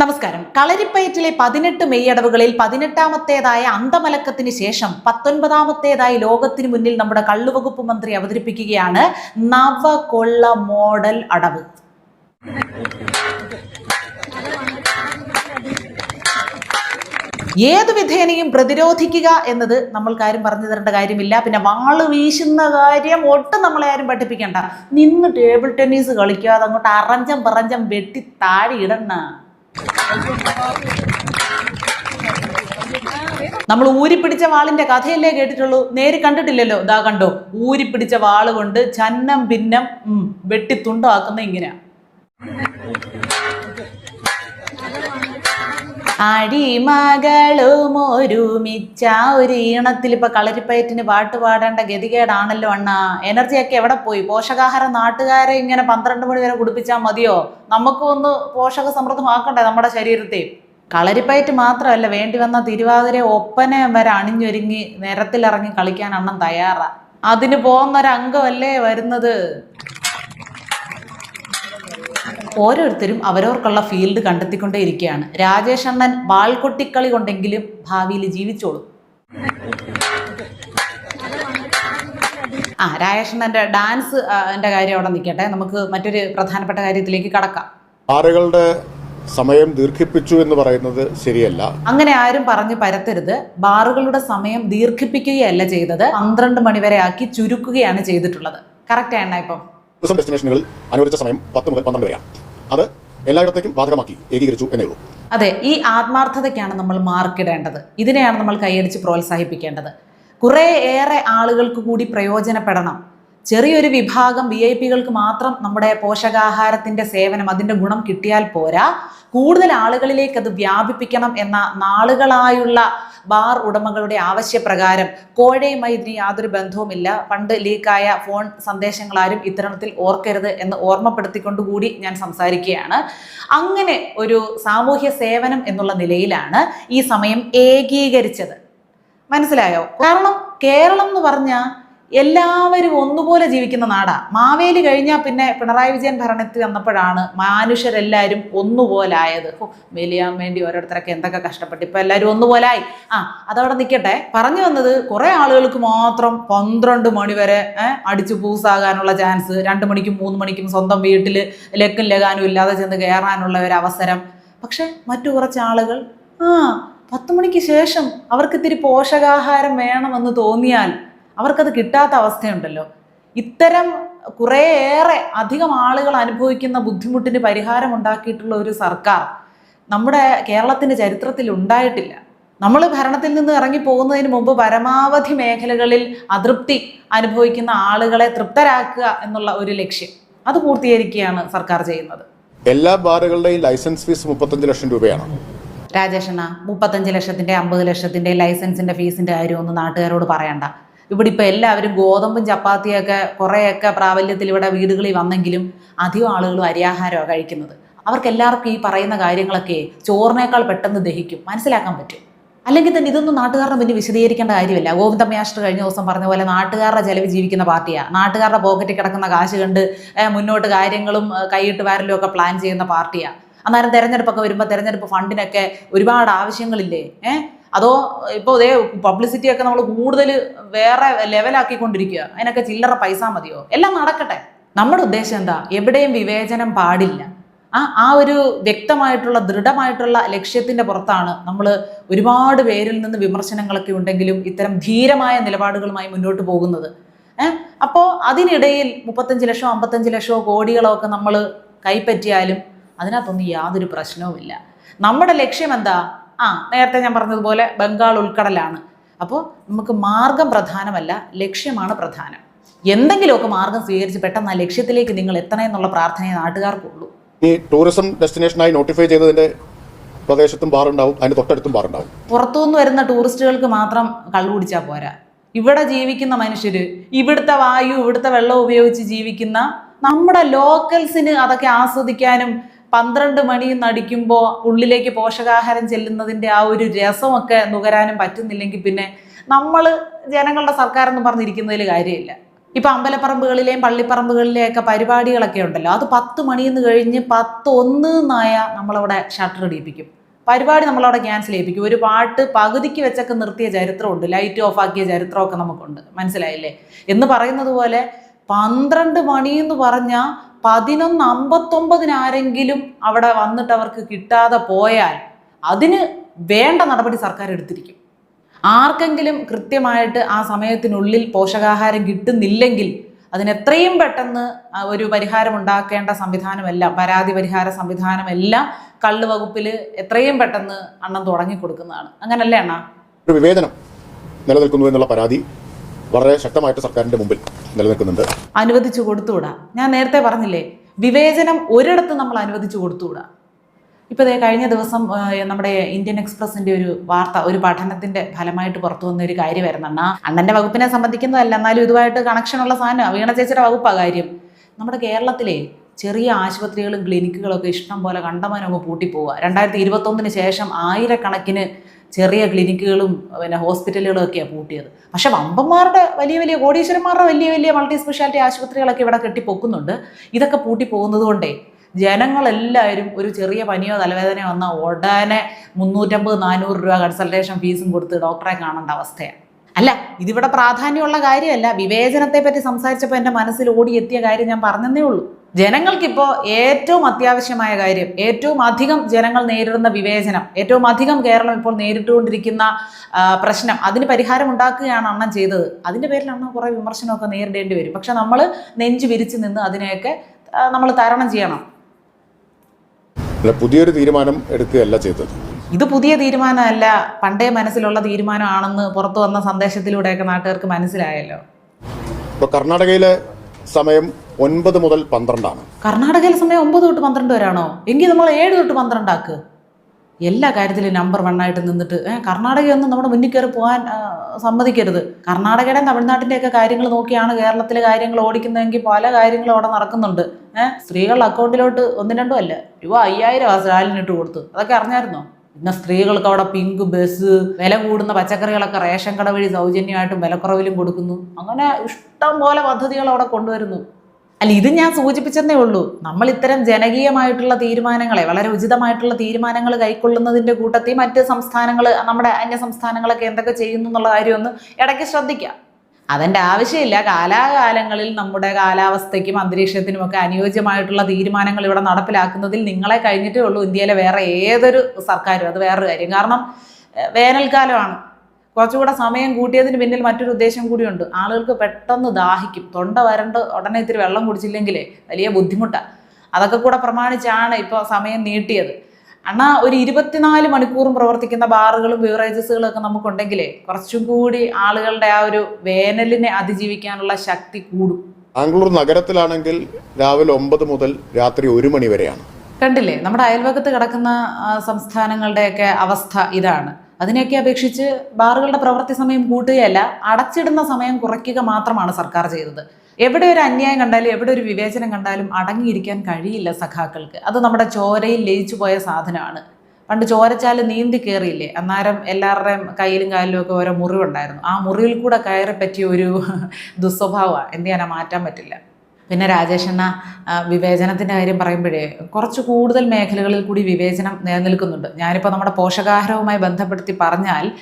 നമസ്കാരം. കളരിപ്പയറ്റിലെ പതിനെട്ട് മെയ്യടവുകളിൽ പതിനെട്ടാമത്തേതായ അന്തമലക്കത്തിന് ശേഷം പത്തൊൻപതാമത്തേതായി ലോകത്തിന് മുന്നിൽ നമ്മുടെ കള്ളുവകുപ്പ് മന്ത്രി അവതരിപ്പിക്കുകയാണ് നവകൊള്ള മോഡൽ അടവ്. ഏതു വിധേനയും പ്രതിരോധിക്കുക എന്നത് നമ്മൾക്കാരും പറഞ്ഞു തരേണ്ട കാര്യമില്ല. പിന്നെ വാൾ വീശുന്ന കാര്യം ഒട്ടും നമ്മളെ ആരും പഠിപ്പിക്കേണ്ട. നിന്ന് ടേബിൾ ടെന്നീസ് കളിക്കാതെ അങ്ങോട്ട് അറഞ്ചം പറഞ്ചം വെട്ടി താഴെ ഇടണ നമ്മൾ ഊരിപ്പിടിച്ച വാളിന്റെ കഥയല്ലേ കേട്ടിട്ടുള്ളൂ? നേര് കണ്ടിട്ടില്ലല്ലോ. ഇതാ കണ്ടോ? ഊരിപ്പിടിച്ച വാൾ കൊണ്ട് ചന്നം ഭിന്നം ഉം, വെട്ടി തുണ്ടാക്കുന്ന ഇങ്ങനെ അടിമകളും ഒരുമിച്ച ഒരു ഈണത്തിൽ ഇപ്പൊ കളരിപ്പയറ്റിന് പാട്ട് പാടേണ്ട ഗതികേടാണല്ലോ അണ്ണ. എനർജിയൊക്കെ എവിടെ പോയി? പോഷകാഹാര നാട്ടുകാരെ ഇങ്ങനെ പന്ത്രണ്ട് മണി വരെ കുടിപ്പിച്ചാൽ മതിയോ? നമുക്കും ഒന്ന് പോഷക സമൃദ്ധമാക്കണ്ടേ നമ്മുടെ ശരീരത്തെ? കളരിപ്പയറ്റ് മാത്രമല്ല വേണ്ടി വന്ന തിരുവാതിര ഒപ്പനെ വരെ അണിഞ്ഞൊരുങ്ങി നിരത്തിലിറങ്ങി കളിക്കാൻ അണ്ണം തയ്യാറാ. അതിന് പോകുന്നൊരംഗമല്ലേ വരുന്നത്? ഓരോരുത്തരും അവരവർക്കുള്ള ഫീൽഡ് കണ്ടെത്തിക്കൊണ്ടേ ഇരിക്കുകയാണ്. രാജേഷ് അണ്ണൻ വാൾകൊട്ടിക്കളി കൊണ്ടെങ്കിലും ഭാവിയിൽ ജീവിച്ചോളും. ആ രാജേഷ് അണ്ണന്റെ ഡാൻസ് എന്റെ കാര്യം അവിടെ നിൽക്കട്ടെ. നമുക്ക് മറ്റൊരു പ്രധാനപ്പെട്ട കാര്യത്തിലേക്ക് കടക്കാം. ആറുകളുടെ സമയം ദീർഘിപ്പിച്ചു എന്ന് പറയുന്നത് ശരിയല്ല. അങ്ങനെ ആരും പറഞ്ഞു പരത്തരുത്. ബാറുകളുടെ സമയം ദീർഘിപ്പിക്കുകയല്ല ചെയ്തത്. പന്ത്രണ്ട് മണിവരെ ആക്കി ചുരുക്കുകയാണ് ചെയ്തിട്ടുള്ളത്. കറക്റ്റ് ആണ് ഇപ്പം? ടൂറിസം ഡെസ്റ്റിനേഷനുകളിൽ അനുവദിച്ച സമയം പത്ത് മുതൽ പന്ത്രണ്ട് വരെയാണ്. അത് എല്ലായിടത്തേക്കും ബാധകമാക്കി ഏകീകരിച്ചു എന്നേ ഉള്ളൂ. അതെ ഈ ആത്മാർത്ഥതയ്ക്കാണ് നമ്മൾ മാർക്കിടേണ്ടത്. ഇതിനെയാണ് നമ്മൾ കൈയടിച്ച് പ്രോത്സാഹിപ്പിക്കേണ്ടത്. കുറേ ഏറെ ആളുകൾക്ക് കൂടി പ്രയോജനപ്പെടണം. ചെറിയൊരു വിഭാഗം വി ഐ പികൾക്ക് മാത്രം നമ്മുടെ പോഷകാഹാരത്തിന്റെ സേവനം അതിന്റെ ഗുണം കിട്ടിയാൽ പോരാ. കൂടുതൽ ആളുകളിലേക്ക് അത് വ്യാപിപ്പിക്കണം എന്ന നാളുകളായുള്ള ബാർ ഉടമകളുടെ ആവശ്യപ്രകാരം കോഴയുമായി ഇതിന് യാതൊരു ബന്ധവുമില്ല. പണ്ട് ലീക്കായ ഫോൺ സന്ദേശങ്ങളാരും ഇത്തരണത്തിൽ ഓർക്കരുത് എന്ന് ഓർമ്മപ്പെടുത്തിക്കൊണ്ടുകൂടി ഞാൻ സംസാരിക്കുകയാണ്. അങ്ങനെ ഒരു സാമൂഹ്യ സേവനം എന്നുള്ള നിലയിലാണ് ഈ സമയം ഏകീകരിച്ചത്. മനസ്സിലായോ? കാരണം കേരളം എന്ന് പറഞ്ഞാൽ എല്ലാവരും ഒന്നുപോലെ ജീവിക്കുന്ന നാടാ. മാവേലി കഴിഞ്ഞാൽ പിന്നെ പിണറായി വിജയൻ ഭരണത്തിൽ വന്നപ്പോഴാണ് മനുഷ്യരെല്ലാവരും ഒന്നുപോലായത്. ഓ മെലിയാൻ വേണ്ടി ഓരോരുത്തരൊക്കെ എന്തൊക്കെ കഷ്ടപ്പെട്ടു ഇപ്പൊ എല്ലാവരും ഒന്നുപോലായി. ആ അതവിടെ നിൽക്കട്ടെ പറഞ്ഞു വന്നത് കുറേ ആളുകൾക്ക് മാത്രം പന്ത്രണ്ട് മണി വരെ അടിച്ചു പൂസാകാനുള്ള ചാൻസ് രണ്ട് മണിക്കും മൂന്ന് മണിക്കും സ്വന്തം വീട്ടിൽ ലക്കും ലഗാനും ഇല്ലാതെ ചെന്ന് കയറാനുള്ള ഒരു അവസരം. പക്ഷെ മറ്റു കുറച്ച് ആളുകൾ ആ പത്ത് മണിക്ക് ശേഷം അവർക്ക് ഇത്തിരി പോഷകാഹാരം വേണമെന്ന് തോന്നിയാൽ അവർക്കത് കിട്ടാത്ത അവസ്ഥയുണ്ടല്ലോ. ഇത്തരം കുറേയേറെ അധികം ആളുകൾ അനുഭവിക്കുന്ന ബുദ്ധിമുട്ടിന് പരിഹാരം ഉണ്ടാക്കിയിട്ടുള്ള ഒരു സർക്കാർ നമ്മുടെ കേരളത്തിന്റെ ചരിത്രത്തിൽ ഉണ്ടായിട്ടില്ല. നമ്മൾ ഭരണത്തിൽ നിന്ന് ഇറങ്ങി പോകുന്നതിന് മുമ്പ് പരമാവധി മേഖലകളിൽ അതൃപ്തി അനുഭവിക്കുന്ന ആളുകളെ തൃപ്തരാക്കുക എന്നുള്ള ഒരു ലക്ഷ്യം. അത് പൂർത്തീകരിക്കുകയാണ് സർക്കാർ ചെയ്യുന്നത്. എല്ലാ ബാറുകളുടെയും ലൈസൻസ് ഫീസ് മുപ്പത്തഞ്ച് ലക്ഷം രൂപയാണ്. രാജേഷണ മുപ്പത്തഞ്ച് ലക്ഷത്തിന്റെ അമ്പത് ലക്ഷത്തിന്റെ ലൈസൻസിന്റെ ഫീസിന്റെ കാര്യം ഒന്നും നാട്ടുകാരോട് പറയണ്ട. ഇവിടെ ഇപ്പൊ എല്ലാവരും ഗോതമ്പും ചപ്പാത്തിയൊക്കെ കുറേയൊക്കെ പ്രാബല്യത്തിൽ ഇവിടെ വീടുകളിൽ വന്നെങ്കിലും അധികം ആളുകളും അരിയാഹാരമാണ് കഴിക്കുന്നത്. അവർക്ക് എല്ലാവർക്കും ഈ പറയുന്ന കാര്യങ്ങളൊക്കെ ചോറിനേക്കാൾ പെട്ടെന്ന് ദഹിക്കും. മനസ്സിലാക്കാൻ പറ്റും. അല്ലെങ്കിൽ തന്നെ ഇതൊന്നും നാട്ടുകാരുടെ മുന്നിൽ വിശദീകരിക്കേണ്ട കാര്യമില്ല. മാസ്റ്റർ കഴിഞ്ഞ ദിവസം പറഞ്ഞ പോലെ നാട്ടുകാരുടെ ചെലവ് ജീവിക്കുന്ന പാർട്ടിയാണ് നാട്ടുകാരുടെ പോക്കറ്റിൽ കിടക്കുന്ന കാശ് കണ്ട് മുന്നോട്ട് കാര്യങ്ങളും കൈയിട്ട് വാരലും ഒക്കെ പ്ലാൻ ചെയ്യുന്ന പാർട്ടിയാണ് അന്നേരം തെരഞ്ഞെടുപ്പൊക്കെ വരുമ്പോൾ തെരഞ്ഞെടുപ്പ് ഫണ്ടിനൊക്കെ ഒരുപാട് ആവശ്യങ്ങളില്ലേ? ഏഹ് അതോ ഇപ്പോൾ ഇതേ പബ്ലിസിറ്റി ഒക്കെ നമ്മൾ കൂടുതൽ വേറെ ലെവലാക്കിക്കൊണ്ടിരിക്കുക അതിനൊക്കെ ചില്ലറ പൈസ മതിയോ? എല്ലാം നടക്കട്ടെ. നമ്മുടെ ഉദ്ദേശം എന്താ? എവിടെയും വിവേചനം പാടില്ല. ആ ആ ഒരു വ്യക്തമായിട്ടുള്ള ദൃഢമായിട്ടുള്ള ലക്ഷ്യത്തിന്റെ പുറത്താണ് നമ്മൾ ഒരുപാട് പേരിൽ നിന്ന് വിമർശനങ്ങളൊക്കെ ഉണ്ടെങ്കിലും ഇത്തരം ധീരമായ നിലപാടുകളുമായി മുന്നോട്ട് പോകുന്നത്. ഏഹ് അപ്പോൾ അതിനിടയിൽ മുപ്പത്തഞ്ച് ലക്ഷമോ അമ്പത്തഞ്ച് ലക്ഷമോ കോടികളോ ഒക്കെ നമ്മൾ കൈപ്പറ്റിയാലും അതിനകത്തൊന്നും യാതൊരു പ്രശ്നവുമില്ല. നമ്മുടെ ലക്ഷ്യം എന്താ? ആ നേരത്തെ ഞാൻ പറഞ്ഞതുപോലെ ബംഗാൾ ഉൾക്കടലാണ്. അപ്പോൾ നമുക്ക് മാർഗം പ്രധാനമല്ല ലക്ഷ്യമാണ് പ്രധാനം. എന്തെങ്കിലുമൊക്കെ മാർഗം സ്വീകരിച്ച് പെട്ടെന്ന് ആ ലക്ഷ്യത്തിലേക്ക് നിങ്ങൾ എത്തണേ എന്നുള്ള പ്രാർത്ഥനയെ നാട്ടുകാർക്കുള്ളൂ. ഈ ടൂറിസം ഡെസ്റ്റിനേഷനായി നോട്ടിഫൈ ചെയ്തതിന്റെ പ്രദേശത്തും ബാറുണ്ടാവും അതിന്റെ തൊട്ടടുത്തും ബാറുണ്ടാവും പുറത്തുനിന്ന് വരുന്ന ടൂറിസ്റ്റുകൾക്ക് മാത്രം കള്ളു കുടിച്ചാൽ പോരാ. ഇവിടെ ജീവിക്കുന്ന മനുഷ്യര് ഇവിടുത്തെ വായു ഇവിടുത്തെ വെള്ളം ഉപയോഗിച്ച് ജീവിക്കുന്ന നമ്മുടെ ലോക്കൽസിന് അതൊക്കെ ആസ്വദിക്കാനും പന്ത്രണ്ട് മണി നടിക്കുമ്പോൾ ഉള്ളിലേക്ക് പോഷകാഹാരം ചെല്ലുന്നതിന്റെ ആ ഒരു രസമൊക്കെ നുകരാനും പറ്റുന്നില്ലെങ്കിൽ പിന്നെ നമ്മൾ ജനങ്ങളുടെ സർക്കാർ എന്ന് പറഞ്ഞിരിക്കുന്നതിൽ കാര്യമില്ല. ഇപ്പം അമ്പലപ്പറമ്പുകളിലെയും പള്ളിപ്പറമ്പുകളിലെയൊക്കെ പരിപാടികളൊക്കെ ഉണ്ടല്ലോ. അത് പത്ത് മണിന്ന് കഴിഞ്ഞ് പത്ത് ഒന്ന് നായ നമ്മളവിടെ ഷട്ടർ ഇടിപ്പിക്കും. പരിപാടി നമ്മളവിടെ ക്യാൻസൽ ചെയ്യിപ്പിക്കും. ഒരു പാട്ട് പകുതിക്ക് വെച്ചൊക്കെ നിർത്തിയ ചരിത്രമുണ്ട്. ലൈറ്റ് ഓഫ് ആക്കിയ ചരിത്രമൊക്കെ നമുക്കുണ്ട്. മനസ്സിലായില്ലേ? എന്ന് പറയുന്നത് പോലെ പന്ത്രണ്ട് മണി എന്ന് പറഞ്ഞാൽ പതിനൊന്ന് അമ്പത്തൊമ്പതിന് ആരെങ്കിലും അവിടെ വന്നിട്ട് അവർക്ക് കിട്ടാതെ പോയാൽ അതിന് വേണ്ട നടപടി സർക്കാർ എടുത്തിരിക്കും. ആർക്കെങ്കിലും കൃത്യമായിട്ട് ആ സമയത്തിനുള്ളിൽ പോഷകാഹാരം കിട്ടുന്നില്ലെങ്കിൽ അതിനെത്രയും പെട്ടെന്ന് ഒരു പരിഹാരം ഉണ്ടാക്കേണ്ട സംവിധാനമെല്ലാം പരാതി പരിഹാര സംവിധാനമെല്ലാം കള്ള് വകുപ്പിൽ എത്രയും പെട്ടെന്ന് അണ്ണം തുടങ്ങി കൊടുക്കുന്നതാണ് അങ്ങനല്ലേ അണ്ണ? ഒരു വിവേചനം നിലനിൽക്കുന്നു എന്നുള്ള പരാതി വളരെ ശക്തമായിട്ട് സർക്കാരിന്റെ മുമ്പിൽ നിലനിൽക്കുന്നുണ്ട്. അനുവദിച്ചു കൊടുത്തുകൂടാ ഞാൻ നേരത്തെ പറഞ്ഞില്ലേ വിവേചനം ഒരിടത്ത് നമ്മൾ അനുവദിച്ചു കൊടുത്തുകൂടാ ഇപ്പോൾ ദേ കഴിഞ്ഞ ദിവസം നമ്മുടെ ഇന്ത്യൻ എക്സ്പ്രസിന്റെ ഒരു വാർത്ത ഒരു പഠനത്തിന്റെ ഫലമായിട്ട് പുറത്തു വന്ന ഒരു കാര്യം വരുന്നുണ്ട് അണ്ണന്റെ വകുപ്പിനെ സംബന്ധിക്കുന്നതല്ല എന്നാലും ഇതുമായിട്ട് കണക്ഷൻ ഉള്ള സാധനം വീണ ചേച്ചിയുടെ വകുപ്പാ കാര്യം. നമ്മുടെ കേരളത്തിലെ ചെറിയ ആശുപത്രികളും ക്ലിനിക്കുകളൊക്കെ ഇഷ്ടം പോലെ കണ്ടമാനം അങ്ങ് പൂട്ടിപ്പോവുക രണ്ടായിരത്തി ഇരുപത്തൊന്നിന് ശേഷം ആയിരക്കണക്കിന് ചെറിയ ക്ലിനിക്കുകളും പിന്നെ ഹോസ്പിറ്റലുകളും ഒക്കെയാണ് പൂട്ടിയത്. പക്ഷെ വമ്പന്മാരുടെ വലിയ വലിയ കോടീശ്വരന്മാരുടെ വലിയ വലിയ മൾട്ടി സ്പെഷ്യാലിറ്റി ആശുപത്രികളൊക്കെ ഇവിടെ കെട്ടിപ്പൊക്കുന്നുണ്ട്. ഇതൊക്കെ പൂട്ടി പോകുന്നത് കൊണ്ടേ ജനങ്ങളെല്ലാവരും ഒരു ചെറിയ പനിയോ തലവേദനയോ വന്നാൽ ഉടനെ മുന്നൂറ്റമ്പത് നാനൂറ് രൂപ കൺസൾട്ടേഷൻ ഫീസും കൊടുത്ത് ഡോക്ടറെ കാണേണ്ട അവസ്ഥയാണ് അല്ല ഇതിവിടെ പ്രാധാന്യമുള്ള കാര്യമല്ല. വിവേചനത്തെ പറ്റി സംസാരിച്ചപ്പോൾ എന്റെ മനസ്സിൽ ഓടിയെത്തിയ കാര്യം ഞാൻ പറഞ്ഞതേ ഉള്ളൂ. ജനങ്ങൾക്കിപ്പോൾ ഏറ്റവും അത്യാവശ്യമായ കാര്യം ഏറ്റവും അധികം ജനങ്ങൾ നേരിടുന്ന വിവേചനം ഏറ്റവും അധികം കേരളം ഇപ്പോൾ നേരിട്ടുകൊണ്ടിരിക്കുന്ന പ്രശ്നം അതിന് പരിഹാരം ഉണ്ടാക്കുകയാണ് അണ്ണൻ ചെയ്തത്. അതിന്റെ പേരിൽ അണ്ണൻ കുറേ വിമർശനമൊക്കെ നേരിടേണ്ടി വരും. പക്ഷെ നമ്മൾ നെഞ്ചു വിരിച്ച് നിന്ന് അതിനെയൊക്കെ നമ്മൾ തരണം ചെയ്യണം. പുതിയൊരു തീരുമാനം എടുക്കുകയല്ല ചെയ്തത്. ഇത് പുതിയ തീരുമാനമല്ല. പണ്ടേ മനസ്സിലുള്ള തീരുമാനമാണെന്ന് പുറത്തു വന്ന സന്ദേശത്തിലൂടെയൊക്കെ നാട്ടുകാർക്ക് മനസ്സിലായല്ലോ. ഇപ്പൊ കർണാടകയിലെ സമയം ഒൻപത് മുതൽ പന്ത്രണ്ടാണ്. കർണാടകയിലെ സമയം ഒമ്പത് തൊട്ട് പന്ത്രണ്ട് വരാണോ എങ്കിൽ നമ്മൾ ഏഴ് തൊട്ട് പന്ത്രണ്ടാക്ക് എല്ലാ കാര്യത്തിലും നമ്പർ വൺ ആയിട്ട് നിന്നിട്ട് കർണാടകയൊന്നും നമ്മുടെ മുന്നിൽ കയറി പോകാൻ സമ്മതിക്കരുത്. കർണാടകയുടെ തമിഴ്നാട്ടിന്റെയൊക്കെ കാര്യങ്ങൾ നോക്കിയാണ് കേരളത്തിലെ കാര്യങ്ങൾ ഓടിക്കുന്നതെങ്കിൽ പല കാര്യങ്ങളും അവിടെ നടക്കുന്നുണ്ട്. സ്ത്രീകളുടെ അക്കൗണ്ടിലോട്ട് ഒന്നും രണ്ടും അല്ല. രൂപ അയ്യായിരം ആ സ്റ്റാലിനിട്ട് കൊടുത്തു. അതൊക്കെ അറിഞ്ഞായിരുന്നോ? പിന്നെ സ്ത്രീകൾക്ക് അവിടെ പിങ്ക് ബസ് വില കൂടുന്ന പച്ചക്കറികളൊക്കെ റേഷൻ കട വഴി സൗജന്യമായിട്ടും വിലക്കുറവിലും കൊടുക്കുന്നു. അങ്ങനെ ഇഷ്ടം പോലെ പദ്ധതികൾ അവിടെ കൊണ്ടുവരുന്നു. അല്ല ഇത് ഞാൻ സൂചിപ്പിച്ചെന്നേ ഉള്ളൂ. നമ്മൾ ഇത്തരം ജനകീയമായിട്ടുള്ള തീരുമാനങ്ങളെ വളരെ ഉചിതമായിട്ടുള്ള തീരുമാനങ്ങൾ കൈക്കൊള്ളുന്നതിന്റെ കൂട്ടത്തിൽ മറ്റ് സംസ്ഥാനങ്ങൾ നമ്മുടെ അന്യ സംസ്ഥാനങ്ങളൊക്കെ എന്തൊക്കെ ചെയ്യുന്നു എന്നുള്ള കാര്യമൊന്ന് ഇടയ്ക്ക് ശ്രദ്ധിക്കാം. അതിന്റെ ആവശ്യമില്ല. കാലാകാലങ്ങളിൽ നമ്മുടെ കാലാവസ്ഥയ്ക്കും അന്തരീക്ഷത്തിനും ഒക്കെ അനുയോജ്യമായിട്ടുള്ള തീരുമാനങ്ങൾ ഇവിടെ നടപ്പിലാക്കുന്നതിൽ നിങ്ങളെ കഴിഞ്ഞിട്ടേ ഉള്ളൂ. ഇന്ത്യയിലെ വേറെ ഏതൊരു സർക്കാരും. അത് വേറൊരു കാര്യം. കാരണം വേനൽക്കാലമാണ്. കുറച്ചുകൂടെ സമയം കൂട്ടിയതിന് പിന്നിൽ മറ്റൊരു ഉദ്ദേശം കൂടിയുണ്ട്. ആളുകൾക്ക് പെട്ടെന്ന് ദാഹിക്കും. തൊണ്ട വരണ്ട് ഉടനെ ഇത്തിരി വെള്ളം കുടിച്ചില്ലെങ്കിലേ വലിയ ബുദ്ധിമുട്ടാണ് അതൊക്കെ കൂടെ പ്രമാണിച്ചാണ് ഇപ്പോൾ സമയം നീട്ടിയത്. അണ്ണാ ഒരു ഇരുപത്തിനാല് മണിക്കൂറും പ്രവർത്തിക്കുന്ന ബാറുകളും ബീവറേജസുകളും ഒക്കെ നമുക്കുണ്ടെങ്കിലേ കുറച്ചും കൂടി ആളുകളുടെ ആ ഒരു വേനലിനെ അതിജീവിക്കാനുള്ള ശക്തി കൂടും. ബാംഗ്ലൂർ നഗരത്തിലാണെങ്കിൽ രാവിലെ ഒമ്പത് മുതൽ രാത്രി ഒരു മണി വരെയാണ്. കണ്ടില്ലേ? നമ്മുടെ അയൽവക്കത്ത് കിടക്കുന്ന സംസ്ഥാനങ്ങളുടെയൊക്കെ അവസ്ഥ ഇതാണ്. അതിനെയൊക്കെ അപേക്ഷിച്ച് ബാറുകളുടെ പ്രവൃത്തി സമയം കൂട്ടുകയല്ല അടച്ചിടുന്ന സമയം കുറയ്ക്കുക മാത്രമാണ് സർക്കാർ ചെയ്തത്. എവിടെ ഒരു അന്യായം കണ്ടാലും എവിടെ ഒരു വിവേചനം കണ്ടാലും അടങ്ങിയിരിക്കാൻ കഴിയില്ല സഖാക്കൾക്ക്. അത് നമ്മുടെ ചോരയിൽ ലയിച്ചു പോയ സാധനമാണ്. പണ്ട് ചോരച്ചാൽ നീന്തി കയറിയില്ലേ അന്നേരം എല്ലാവരുടെയും കയ്യിലും കാലിലും ഒക്കെ ഓരോ മുറിവുണ്ടായിരുന്നു. ആ മുറിവിൽ കൂടെ കയറി പറ്റിയ ഒരു ദുസ്വഭാവമാണ് എന്ത് ചെയ്യാനാ? മാറ്റാൻ പറ്റില്ല. പിന്നെ രാജേഷണ്ണ വിവേചനത്തിന്റെ കാര്യം പറയുമ്പോഴേ കുറച്ച് കൂടുതൽ മേഖലകളിൽ കൂടി വിവേചനം നിലനിൽക്കുന്നുണ്ട്. ഞാനിപ്പോൾ നമ്മുടെ പോഷകാഹാരവുമായി ബന്ധപ്പെടുത്തി പറഞ്ഞാൽ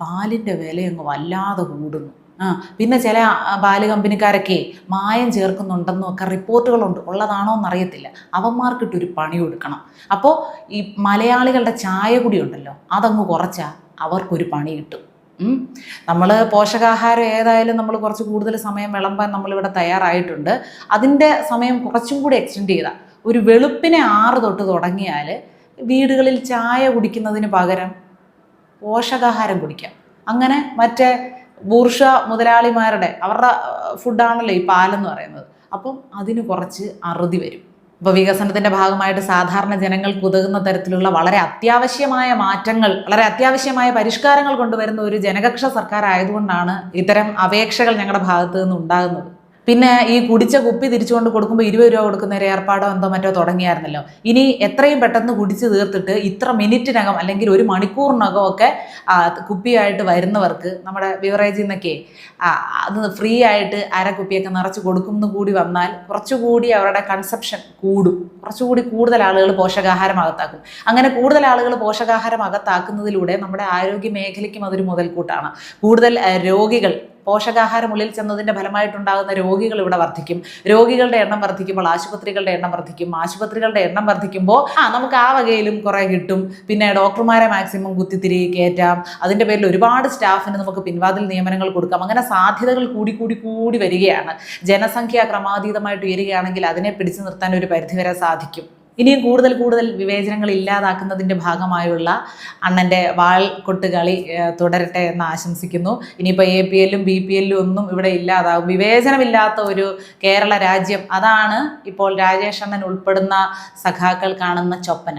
പാലിന്റെ വിലയങ്ങ് വല്ലാതെ കൂടുന്നു. ആ പിന്നെ ചില പാൽ കമ്പനിക്കാരൊക്കെ മായം ചേർക്കുന്നുണ്ടെന്നും ഒക്കെ റിപ്പോർട്ടുകളുണ്ട്. ഉള്ളതാണോ എന്നറിയത്തില്ല. അവന്മാർക്കിട്ടൊരു പണി കൊടുക്കണം അപ്പോൾ ഈ മലയാളികളുടെ ചായ ഉണ്ടല്ലോ അതങ്ങ് കുറച്ചാൽ അവർക്കൊരു പണി കിട്ടും. നമ്മൾ പോഷകാഹാരം ഏതായാലും നമ്മൾ കുറച്ച് കൂടുതൽ സമയം വിളമ്പാൻ നമ്മളിവിടെ തയ്യാറായിട്ടുണ്ട്. അതിന്റെ സമയം കുറച്ചും കൂടി എക്സ്റ്റെൻഡ് ചെയ്താൽ ഒരു വെളുപ്പിനെ ആറ് തൊട്ട് തുടങ്ങിയാൽ വീടുകളിൽ ചായ കുടിക്കുന്നതിന് പകരം പോഷകാഹാരം കുടിക്കാം. അങ്ങനെ മറ്റേ ബൂർഷ മുതലാളിമാരുടെ അവരുടെ ഫുഡാണല്ലോ ഈ പാലെന്ന് പറയുന്നത്. അപ്പം അതിന് കുറച്ച് അറുതി വരും. ഇപ്പോൾ വികസനത്തിന്റെ ഭാഗമായിട്ട് സാധാരണ ജനങ്ങൾക്ക് ഉതകുന്ന തരത്തിലുള്ള വളരെ അത്യാവശ്യമായ മാറ്റങ്ങൾ വളരെ അത്യാവശ്യമായ പരിഷ്കാരങ്ങൾ കൊണ്ടുവരുന്ന ഒരു ജനകക്ഷ സർക്കാർ ആയതുകൊണ്ടാണ് ഇത്തരം അപേക്ഷകൾ ഞങ്ങളുടെ ഭാഗത്തു നിന്ന് ഉണ്ടാകുന്നത്. പിന്നെ ഈ കുടിച്ച കുപ്പി തിരിച്ചുകൊണ്ട് കൊടുക്കുമ്പോൾ ഇരുപത് രൂപ കൊടുക്കുന്ന ഒരു ഏർപ്പാടോ എന്തോ മറ്റോ തുടങ്ങിയായിരുന്നല്ലോ. ഇനി എത്രയും പെട്ടെന്ന് കുടിച്ച് തീർത്തിട്ട് ഇത്ര മിനിറ്റിനകം അല്ലെങ്കിൽ ഒരു മണിക്കൂറിനകം ഒക്കെ കുപ്പിയായിട്ട് വരുന്നവർക്ക് നമ്മുടെ ബിവറേജിൽ നിന്നൊക്കെ അത് ഫ്രീ ആയിട്ട് അര കുപ്പിയൊക്കെ നിറച്ച് കൊടുക്കുന്നു കൂടി വന്നാൽ കുറച്ചുകൂടി അവരുടെ കൺസെപ്ഷൻ കൂടും. കുറച്ചുകൂടി കൂടുതൽ ആളുകൾ പോഷകാഹാരം അകത്താക്കും അങ്ങനെ കൂടുതൽ ആളുകൾ പോഷകാഹാരം അകത്താക്കുന്നതിലൂടെ നമ്മുടെ ആരോഗ്യ മേഖലയ്ക്കും അതൊരു മുതൽക്കൂട്ടാണ്. കൂടുതൽ രോഗികൾ പോഷകാഹാരം ഉള്ളിൽ ചെന്നതിന്റെ ഫലമായിട്ടുണ്ടാകുന്ന രോഗികൾ ഇവിടെ വർദ്ധിക്കും. രോഗികളുടെ എണ്ണം വർദ്ധിക്കുമ്പോൾ ആശുപത്രികളുടെ എണ്ണം വർദ്ധിക്കും. ആശുപത്രികളുടെ എണ്ണം വർദ്ധിക്കുമ്പോൾ ആ നമുക്ക് ആ വകയിലും കുറേ കിട്ടും. പിന്നെ ഡോക്ടർമാരെ മാക്സിമം കുത്തിത്തിരി കയറ്റാം. അതിന്റെ പേരിൽ ഒരുപാട് സ്റ്റാഫിന് നമുക്ക് പിൻവാതിൽ നിയമനങ്ങൾ കൊടുക്കാം. അങ്ങനെ സാധ്യതകൾ കൂടി കൂടി കൂടി വരികയാണ്. ജനസംഖ്യ ക്രമാതീതമായിട്ട് ഉയരുകയാണെങ്കിൽ അതിനെ പിടിച്ചു നിർത്താൻ ഒരു പരിധിവരെ സാധിക്കും. ഇനിയും കൂടുതൽ കൂടുതൽ വിവേചനങ്ങൾ ഇല്ലാതാക്കുന്നതിന്റെ ഭാഗമായുള്ള അണ്ണന്റെ വാൾ കൊട്ടുകളി തുടരട്ടെ എന്ന് ആശംസിക്കുന്നു. ഇനിയിപ്പോൾ എ പി എല്ലും ബി പി എല്ലും ഒന്നും ഇവിടെ ഇല്ലാതാകും വിവേചനമില്ലാത്ത ഒരു കേരള രാജ്യം അതാണ് ഇപ്പോൾ രാജേഷ് അണ്ണൻ ഉൾപ്പെടുന്ന സഖാക്കൾ കാണുന്ന ചൊപ്പന.